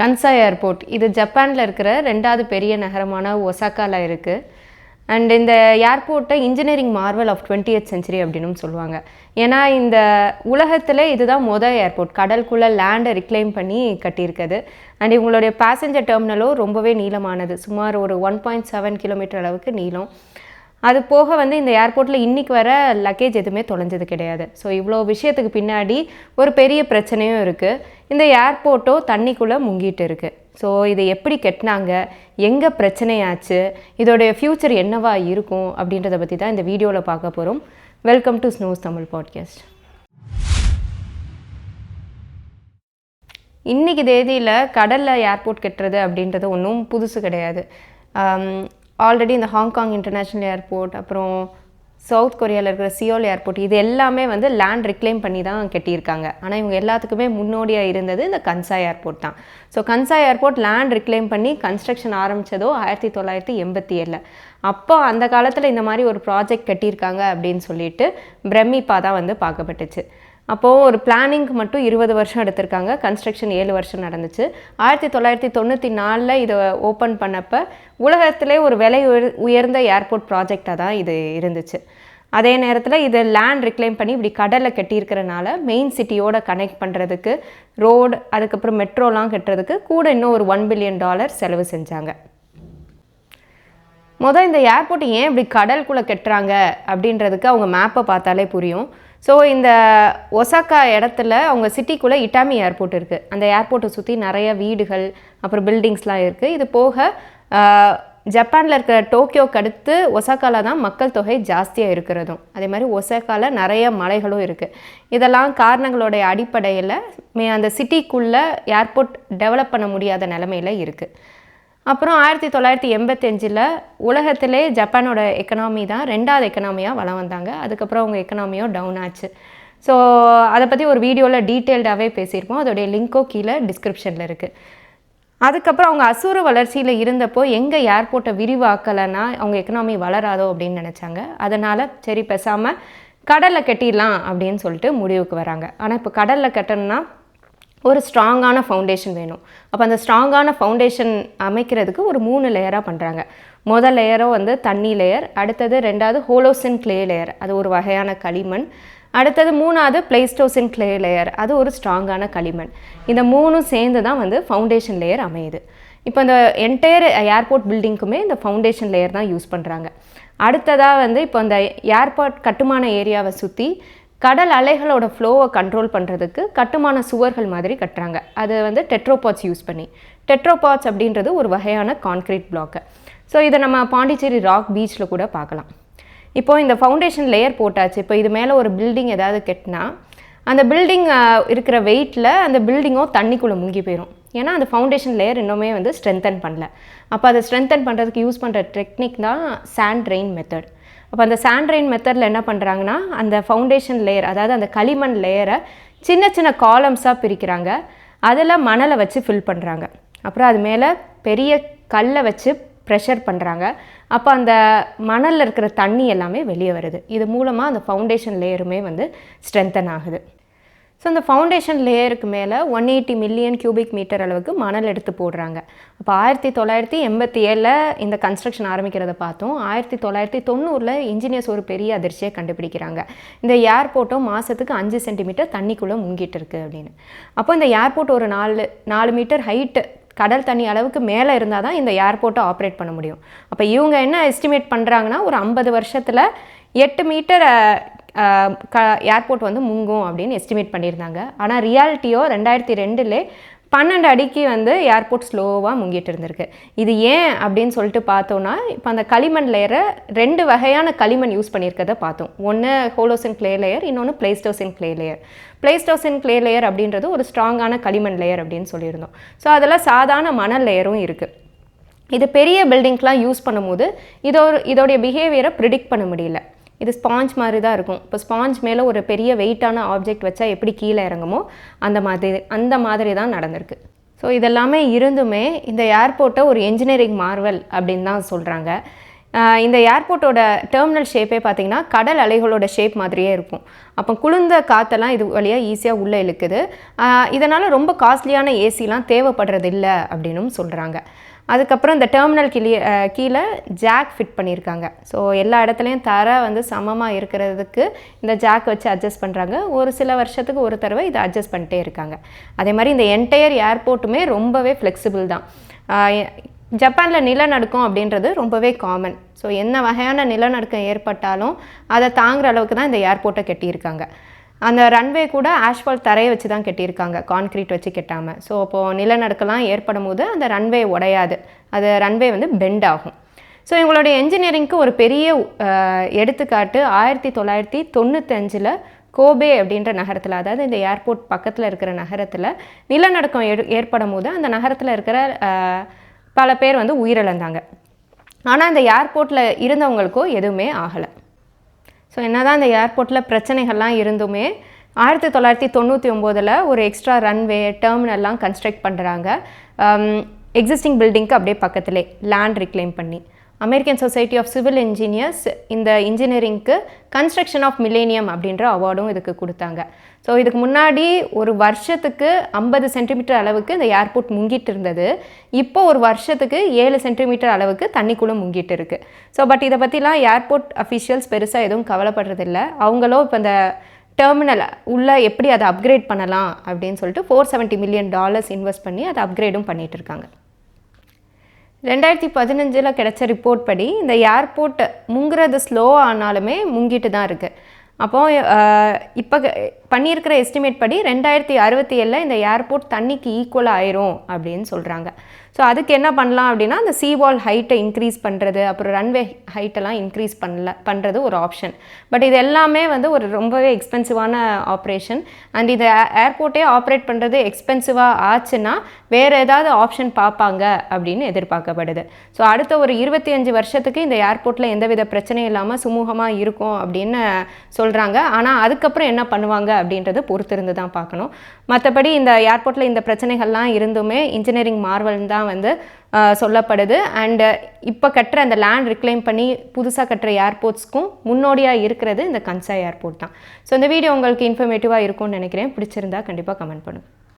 கன்சா airport இது ஜப்பானில் இருக்கிற ரெண்டாவது பெரிய நகரமான ஒசாக்காவில் இருக்குது அண்ட் இந்த ஏர்போர்ட்டை engineering marvel of 20th century அப்படின்னு சொல்லுவாங்க. ஏன்னா இந்த உலகத்தில் இதுதான் மொதல் ஏர்போர்ட் கடலுக்குள்ளே லேண்டை ரிக்ளைம் பண்ணி கட்டியிருக்குது. அண்ட் இவங்களுடைய பேசஞ்சர் டெர்மினலும் ரொம்பவே நீளமானது. சுமார் ஒரு ஒன் பாயிண்ட் செவன் கிலோமீட்டர் அளவுக்கு நீளம். அது போக வந்து இந்த ஏர்போர்ட்டில் இன்றைக்கி வர லக்கேஜ் எதுவுமே தொலைஞ்சது கிடையாது. ஸோ இவ்வளோ விஷயத்துக்கு பின்னாடி ஒரு பெரிய பிரச்சனையும் இருக்குது இந்த ஏர்போர்ட்டோ தண்ணிக்குள்ளே முங்கிட்டு இருக்குது ஸோ இதை எப்படி கெட்டினாங்க? எங்கே பிரச்சனையாச்சு? இதோடைய ஃப்யூச்சர் என்னவா இருக்கும்? அப்படின்றத பற்றி தான் இந்த வீடியோவில் பார்க்க போகிறோம் welcome to Snows Tamil podcast இன்றைக்கி தேதியில் கடலில் ஏர்போர்ட் கட்டுறது அப்படின்றது ஒன்றும் புதுசு கிடையாது. ஆல்ரெடி இந்த ஹாங்காங் இன்டர்நேஷ்னல் ஏர்போர்ட் அப்புறம் சவுத் கொரியாவில் இருக்கிற சியோல் ஏர்போர்ட் இது எல்லாமே வந்து லேண்ட் ரிக்ளைம் பண்ணி தான் கட்டியிருக்காங்க. ஆனால் இவங்க எல்லாத்துக்குமே முன்னோடியாக இருந்தது இந்த கன்சா ஏர்போர்ட் தான். So Kansai airport land reclaim பண்ணி கன்ஸ்ட்ரக்ஷன் ஆரம்பித்ததோ ஆயிரத்தி தொள்ளாயிரத்தி எண்பத்தி ஏழில். அப்போ அந்த காலத்தில் இந்த மாதிரி ஒரு ப்ராஜெக்ட் கட்டியிருக்காங்க அப்படின்னு சொல்லிட்டு பிரமிப்பாக தான் வந்து பார்க்கப்பட்டுச்சு. அப்போது ஒரு பிளானிங்க்கு மட்டும் இருபது வருஷம் எடுத்திருக்காங்க. கன்ஸ்ட்ரக்ஷன் ஏழு வருஷம் நடந்துச்சு. ஆயிரத்தி தொள்ளாயிரத்தி தொண்ணூற்றி நாலில் இதை ஓப்பன் பண்ணப்போ உலகத்திலே ஒரு விலை உயர் உயர்ந்த ஏர்போர்ட் ப்ராஜெக்டாக தான் இது இருந்துச்சு. அதே நேரத்தில் இதை லேண்ட் ரிக்ளைம் பண்ணி இப்படி கடலில் கட்டியிருக்கிறனால மெயின் சிட்டியோட கனெக்ட் பண்ணுறதுக்கு ரோடு அதுக்கப்புறம் மெட்ரோலாம் கட்டுறதுக்கு கூட இன்னும் ஒரு ஒன் பில்லியன் டாலர் செலவு செஞ்சாங்க. முதல் இந்த ஏர்போர்ட் ஏன் இப்படி கடலுக்குள்ளே கட்டுறாங்க அப்படின்றதுக்கு அவங்க மேப்பை பார்த்தாலே புரியும். ஸோ இந்த ஒசாக்கா இடத்துல அவங்க சிட்டிக்குள்ளே இட்டாமி ஏர்போர்ட் இருக்குது அந்த ஏர்போர்ட்டை சுற்றி நிறைய வீடுகள் அப்புறம் பில்டிங்ஸ்லாம் இருக்குது இது போக ஜப்பானில் இருக்கிற டோக்கியோக்கு அடுத்து ஒசாக்காவில் தான் மக்கள் தொகை ஜாஸ்தியாக இருக்கிறதும். அதே மாதிரி ஒசாக்காவில் நிறைய மலைகளும் இருக்குது இதெல்லாம் காரணங்களுடைய அடிப்படையில் மே அந்த சிட்டிக்குள்ளே ஏர்போர்ட் டெவலப் பண்ண முடியாத நிலமையில் இருக்குது அப்புறம் ஆயிரத்தி தொள்ளாயிரத்தி எண்பத்தஞ்சில் உலகத்திலே ஜப்பானோட எக்கனாமி தான் ரெண்டாவது எக்கனாமியாக வளம் வந்தாங்க. அதுக்கப்புறம் அவங்க எக்கனாமியும் டவுன் ஆச்சு. ஸோ அதை பற்றி ஒரு வீடியோவில் டீட்டெயில்டாகவே பேசியிருப்போம். அதோடைய லிங்க்கோ கீழே டிஸ்கிரிப்ஷனில் இருக்குது அதுக்கப்புறம் அவங்க அசூர வளர்ச்சியில் இருந்தப்போ எங்கே ஏர்போர்ட்டை விரிவாக்கலைன்னா அவங்க எக்கனாமி வளராதோ அப்படின்னு நினச்சாங்க. அதனால் சரி பேசாமல் கடலில் கட்டிடலாம் அப்படின்னு சொல்லிட்டு முடிவுக்கு வராங்க. ஆனால் இப்போ கடலில் கட்டணும்னா ஒரு ஸ்ட்ராங்கான ஃபவுண்டேஷன் வேணும். அப்போ அந்த ஸ்ட்ராங்கான ஃபவுண்டேஷன் அமைக்கிறதுக்கு ஒரு மூணு லேயராக பண்ணுறாங்க முதல் லேயரும் வந்து தண்ணி லேயர் அடுத்தது ரெண்டாவது ஹோலோசின் கிளே லேயர் அது ஒரு வகையான களிமண். அடுத்தது மூணாவது பிளேஸ்டோசின் கிளே லேயர் அது ஒரு ஸ்ட்ராங்கான களிமண். இந்த மூணும் சேர்ந்து தான் வந்து ஃபவுண்டேஷன் லேயர் அமையுது. இப்போ இந்த என்டையர் ஏர்போர்ட் பில்டிங்க்குமே இந்த ஃபவுண்டேஷன் லேயர் தான் யூஸ் பண்ணுறாங்க அடுத்ததாக வந்து இப்போ இந்த ஏர்போர்ட் கட்டுமான ஏரியாவை சுற்றி கடல் அலைகளோட ஃப்ளோவை கண்ட்ரோல் பண்ணுறதுக்கு கட்டுமான சுவர்கள் மாதிரி கட்டுறாங்க. அது வந்து டெட்ரோபாட்ஸ் யூஸ் பண்ணி. டெட்ரோபாட்ஸ் அப்படின்றது ஒரு வகையான கான்க்ரீட் பிளாக்கு ஸோ இதை நம்ம பாண்டிச்சேரி ராக் பீச்சில் கூட பார்க்கலாம். இப்போது இந்த ஃபவுண்டேஷன் லேயர் போட்டாச்சு. இப்போ இது மேலே ஒரு பில்டிங் ஏதாவது கெட்டினா அந்த பில்டிங் இருக்கிற வெயிட்டில் அந்த பில்டிங்கும் தண்ணிக்குள்ளே முங்கி போயிடும் ஏன்னா அந்த ஃபவுண்டேஷன் லேயர் இன்னுமே வந்து ஸ்ட்ரென்தன் பண்ணல. அப்போ அதை ஸ்ட்ரென்தன் பண்ணுறதுக்கு யூஸ் பண்ணுற டெக்னிக் தான் சாண்ட் ரெயின் மெத்தட் அப்போ அந்த சாண்ட்ரைன் மெத்தடில் என்ன பண்ணுறாங்கன்னா அந்த ஃபவுண்டேஷன் லேயர் அதாவது அந்த களிமண் லேயரை சின்ன சின்ன காலம்ஸாக பிரிக்கிறாங்க. அதில் மணலை வச்சு ஃபில் பண்ணுறாங்க அப்புறம் அது மேலே பெரிய கல்லை வச்சு ப்ரெஷர் பண்ணுறாங்க அப்போ அந்த மணலில் இருக்கிற தண்ணி எல்லாமே வெளியே வருது. இது மூலமாக அந்த ஃபவுண்டேஷன் லேயருமே வந்து ஸ்ட்ரென்தன் ஆகுது. ஸோ அந்த ஃபவுண்டேஷன் லேயருக்கு மேலே one eighty million cubic metre அளவுக்கு மணல் எடுத்து போடுறாங்க. அப்போ ஆயிரத்தி தொள்ளாயிரத்தி எண்பத்தி ஏழில் இந்த கன்ஸ்ட்ரக்ஷன் ஆரம்பிக்கிறத பார்த்தோம். ஆயிரத்தி தொள்ளாயிரத்தி தொண்ணூறில் இன்ஜினியர்ஸ் ஒரு பெரிய அதிர்ச்சியை கண்டுபிடிக்கிறாங்க. இந்த ஏர்போர்ட்டும் மாதத்துக்கு அஞ்சு சென்டிமீட்டர் தண்ணிக்குள்ளே முங்கிட்டு இருக்குது அப்படின்னு. அப்போ இந்த ஏர்போர்ட் ஒரு நாலு நாலு மீட்டர் ஹைட்டு கடல் தண்ணி அளவுக்கு மேலே இருந்தால் தான் இந்த ஏர்போர்ட்டை ஆப்ரேட் பண்ண முடியும். அப்போ இவங்க என்ன எஸ்டிமேட் பண்ணுறாங்கன்னா ஒரு ஐம்பது வருஷத்தில் எட்டு மீட்டர் க ஏர்போர்ட் வந்து முங்கும் அப்படின்னு எஸ்டிமேட் பண்ணியிருந்தாங்க. ஆனால் ரியாலிட்டியோ ரெண்டாயிரத்தி ரெண்டுலே பன்னெண்டு அடிக்கு வந்து ஏர்போர்ட் ஸ்லோவாக முங்கிட்டு இருந்திருக்கு. இது ஏன் அப்படின்னு சொல்லிட்டு பார்த்தோன்னா இப்போ அந்த களிமண் லேயரை ரெண்டு வகையான களிமண் யூஸ் பண்ணியிருக்கதை பார்த்தோம். ஒன்று ஹோலோசின் கிளே லேயர் இன்னொன்று Pleistocene clay layer Pleistocene clay layer அப்படின்றது ஒரு ஸ்ட்ராங்கான களிமண் லேயர் அப்படின்னு சொல்லியிருந்தோம். ஸோ அதில் சாதாரண மணல் லேயரும் இருக்குது இது பெரிய பில்டிங்க்கெலாம் யூஸ் பண்ணும்போது இதோ இதோடைய பிஹேவியரை ப்ரிடிக்ட் பண்ண முடியல. இது ஸ்பாஞ்ச் மாதிரி தான் இருக்கும். இப்போ ஸ்பாஞ்ச் மேலே ஒரு பெரிய வெயிட்டான ஆப்ஜெக்ட் வச்சா எப்படி கீழே இறங்குமோ அந்த மாதிரி அந்த மாதிரி தான் நடந்திருக்கு. ஸோ இதெல்லாமே இருந்துமே இந்த ஏர்போர்ட்டை ஒரு என்ஜினியரிங் மார்வல் அப்படின்னு தான் சொல்கிறாங்க இந்த ஏர்போர்ட்டோட டெர்மினல் ஷேப்பே பார்த்தீங்கன்னா கடல் அலைகளோட ஷேப் மாதிரியே இருக்கும். அப்போ குளிர்ந்த காற்றெல்லாம் இது வழியாக ஈஸியாக உள்ளே இழுக்குது. இதனால் ரொம்ப காஸ்ட்லியான ஏசிலாம் தேவைப்படுறது இல்லை அப்படின்னும் சொல்கிறாங்க அதுக்கப்புறம் இந்த டெர்மினல் கீழே கீழே ஜாக் ஃபிட் பண்ணியிருக்காங்க. ஸோ எல்லா இடத்துலையும் தர வந்து சமமாக இருக்கிறதுக்கு இந்த ஜாக் வச்சு அட்ஜஸ்ட் பண்ணுறாங்க ஒரு சில வருஷத்துக்கு ஒரு தடவை இதை அட்ஜஸ்ட் பண்ணிட்டே இருக்காங்க. அதே மாதிரி இந்த என்டையர் ஏர்போர்ட்டுமே ரொம்பவே ஃப்ளெக்சிபிள் தான். ஜப்பானில் நிலநடுக்கம் அப்படின்றது ரொம்பவே காமன் ஸோ என்ன வகையான நிலநடுக்கம் ஏற்பட்டாலும் அதை தாங்குற அளவுக்கு தான் இந்த ஏர்போர்ட்டை கட்டியிருக்காங்க. அந்த ரன்வே கூட ஆஷ்வால் தரையை வச்சு தான் கட்டியிருக்காங்க. கான்க்ரீட் வச்சு கட்டாமல் ஸோ அப்போது நிலநடுக்கம்லாம் ஏற்படும் போது அந்த ரன்வே உடையாது. அது ரன்வே வந்து பெண்ட் ஆகும். ஸோ இவங்களுடைய என்ஜினியரிங்க்கு ஒரு பெரிய எடுத்துக்காட்டு ஆயிரத்தி தொள்ளாயிரத்தி தொண்ணூத்தஞ்சில் கோபே அப்படின்ற நகரத்தில் அதாவது இந்த ஏர்போர்ட் பக்கத்தில் இருக்கிற நகரத்தில் நிலநடுக்கம் ஏற்படும் போது அந்த நகரத்தில் இருக்கிற பல பேர் வந்து உயிரிழந்தாங்க. ஆனால் இந்த ஏர்போர்ட்டில் இருந்தவங்களுக்கோ எதுவுமே ஆகலை. ஸோ என்ன தான் அந்த ஏர்போர்ட்டில் பிரச்சனைகள்லாம் இருந்துமே ஆயிரத்தி தொள்ளாயிரத்தி தொண்ணூற்றி ஒம்போதில் ஒரு எக்ஸ்ட்ரா ரன்வே டெர்மினல்லாம் கன்ஸ்ட்ரக்ட் பண்ணுறாங்க எக்ஸிஸ்டிங் பில்டிங்க்கு அப்படியே பக்கத்துலேயே லேண்ட் ரிக்ளைம் பண்ணி. American society of civil engineers இந்த இன்ஜினியரிங்க்கு கன்ஸ்ட்ரக்ஷன் ஆஃப் மில்லேனியம் அப்படின்ற அவார்டும் இதுக்கு கொடுத்தாங்க. ஸோ இதுக்கு முன்னாடி ஒரு வருஷத்துக்கு ஐம்பது சென்டிமீட்டர் அளவுக்கு இந்த ஏர்போர்ட் முங்கிட்டு இருந்தது. இப்போ ஒரு வருஷத்துக்கு ஏழு சென்டிமீட்டர் அளவுக்கு தண்ணிக்குள்ளே முங்கிட்டு இருக்கு. ஸோ பட் இதை பற்றிலாம் ஏர்போர்ட் அஃபிஷியல்ஸ் பெருசாக எதுவும் கவலைப்படுறதில்ல. அவங்களும் இப்போ இந்த டெர்மினல் உள்ளே எப்படி அதை அப்கிரேட் பண்ணலாம் அப்படின்னு சொல்லிட்டு four seventy million dollars invest பண்ணி அதை அப்கிரேடும் பண்ணிகிட்டு இருக்காங்க. ரெண்டாயிரத்தி பதினஞ்சில் கிடைச்ச ரிப்போர்ட் படி இந்த ஏர்போர்ட் முங்குறது ஸ்லோ ஆனாலுமே முங்கிட்டு தான் இருக்குது அப்போ இப்போ பண்ணியிருக்கிற எஸ்டிமேட் படி ரெண்டாயிரத்தி அறுபத்தி ஏழில் இந்த ஏர்போர்ட் தண்ணிக்கு ஈக்குவல் ஆயிரும் அப்படின்னு சொல்கிறாங்க ஸோ அதுக்கு என்ன பண்ணலாம் அப்படின்னா அந்த சீவால் ஹைட்டை இன்க்ரீஸ் பண்ணுறது அப்புறம் ரன்வே ஹைட்டெல்லாம் இன்க்ரீஸ் பண்ணல பண்ணுறது ஒரு ஆப்ஷன் பட் இது எல்லாமே வந்து ஒரு ரொம்பவே எக்ஸ்பென்சிவான ஆப்ரேஷன் அண்ட் இதை ஏர்போர்ட்டே ஆப்ரேட் பண்ணுறது எக்ஸ்பென்சிவாக ஆச்சுன்னா வேறு ஏதாவது ஆப்ஷன் பார்ப்பாங்க அப்படின்னு எதிர்பார்க்கப்படுது. ஸோ அடுத்த ஒரு இருபத்தி அஞ்சு வருஷத்துக்கு இந்த ஏர்போர்ட்டில் எந்தவித பிரச்சனையும் இல்லாமல் சுமூகமாக இருக்கும் அப்படின்னு சொல்கிறாங்க ஆனால் அதுக்கப்புறம் என்ன பண்ணுவாங்க அப்படின்றது பொறுத்திருந்து தான் பார்க்கணும். மற்றபடி இந்த ஏர்போர்ட்டில் இந்த பிரச்சனைகள்லாம் இருந்துமே இன்ஜினியரிங் மார்வல் தான் வந்து சொல்லப்படுது. அண்டு இப்போ கட்டுற அந்த லேண்ட் ரிக்ளைம் பண்ணி புதுசாக கட்டுற ஏர்போர்ட்ஸ்க்கும் முன்னோடியாக இருக்கிறது இந்த கன்சா ஏர்போர்ட் தான். ஸோ இந்த வீடியோ உங்களுக்கு இன்ஃபர்மேட்டிவாக இருக்கும்னு நினைக்கிறேன். பிடிச்சிருந்தா கண்டிப்பாக கமெண்ட் பண்ணுங்கள்